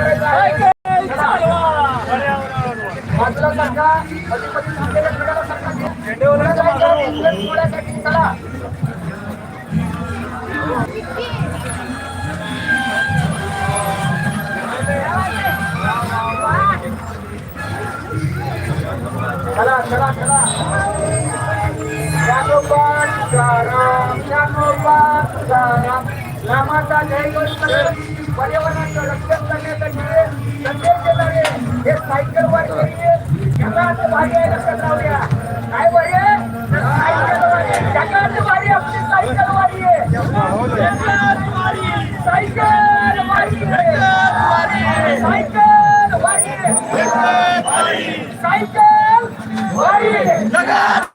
Jangan lupa, jangan lupa, jangan lupa, jangan lupa, jangan lupa, jangan lupa, jangan lupa, jangan lupa, jangan lupa, jangan lupa, jangan lupa, jangan lupa, jangan lupa, jangan lupa, jangan lupa, jangan lupa, jangan jangan lupa, jangan jangan lupa, jangan lupa, jangan lupa, jangan lupa, jangan lupa, jangan lupa, जगात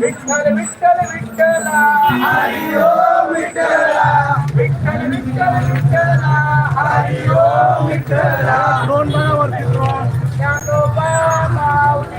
विठ्ठल विठ्ठल विठ्ठला हरी ओम विठ्ठला विठ्ठल विठ्ठल विठ्ठला हरी ओम विठ्ठला दोन बरोबर ज्ञानोबा माऊली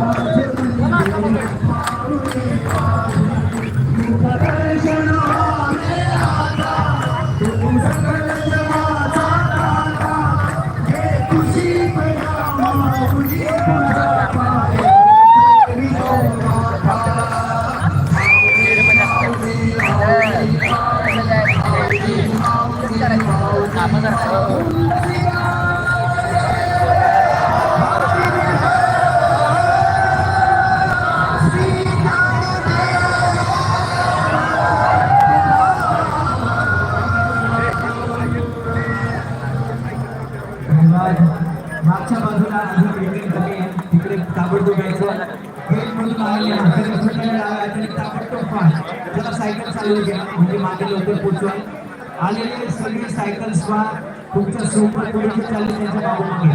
त्याला cycle चालू घ्या. म्हणजे मागे लवकर पोचवा आलेले सगळे तुमच्यासोबत पुढे चालले त्यांच्या मागोमागे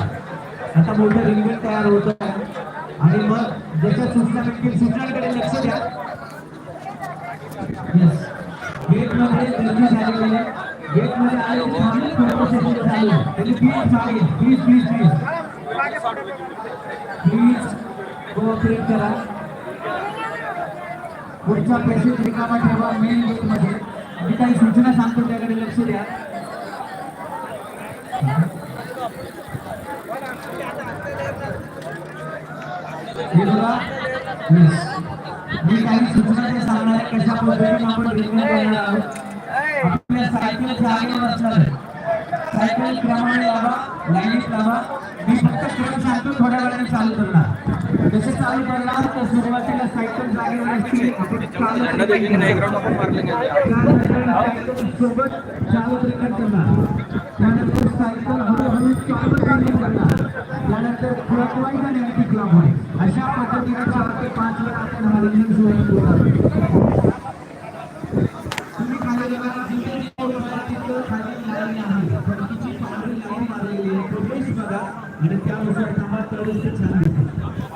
आता मोठं रिंगण तयार होतं. आणि मग ज्याच्या सूचना भेटतील सूचनांकडे लक्ष द्या. गेटमध्ये गर्दी झालेली आहे. गेटमध्ये आले please please please please Goa click करा. पुढचा पेशंट रिकामा ठेवा मेन गेटमध्ये मी काही सूचना सांगतो त्याकडे लक्ष द्या. हे बघा. मी काही सूचना ते सांगणार आहे कशा पद्धतीने आपण ट्रीटमेंट करणार आहोत. आपल्या सायकल जागेवर असणार आहे. सायकल क्रमाने लावा लाईनीत लावा. मी फक्त क्रम सांगतो थोड्या वेळाने चालू करणार. चालू करणार तर सुरुवातीला सायकल जागेवर असतील आपण सोबत चालू ट्रीटमेंट करणार त्यानंतर सायकल हळूहळू चालू ट्रीटमेंट करणार त्यानंतर क्लॉकवाईज आणि अँटी क्लॉकवाईज अशा पद्धतीने चार ते पाच वेळा आपण हा रनिंग सुरू करणार आणि त्यानुसार थांबा प्रवेश ते छान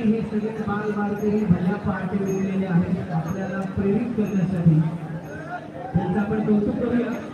हे सगळे बाल बालकरी भल्या पहाटे वेगलेले आहेत आपल्याला प्रेरित करण्यासाठी. त्यांचं आपण कौतुक करूया.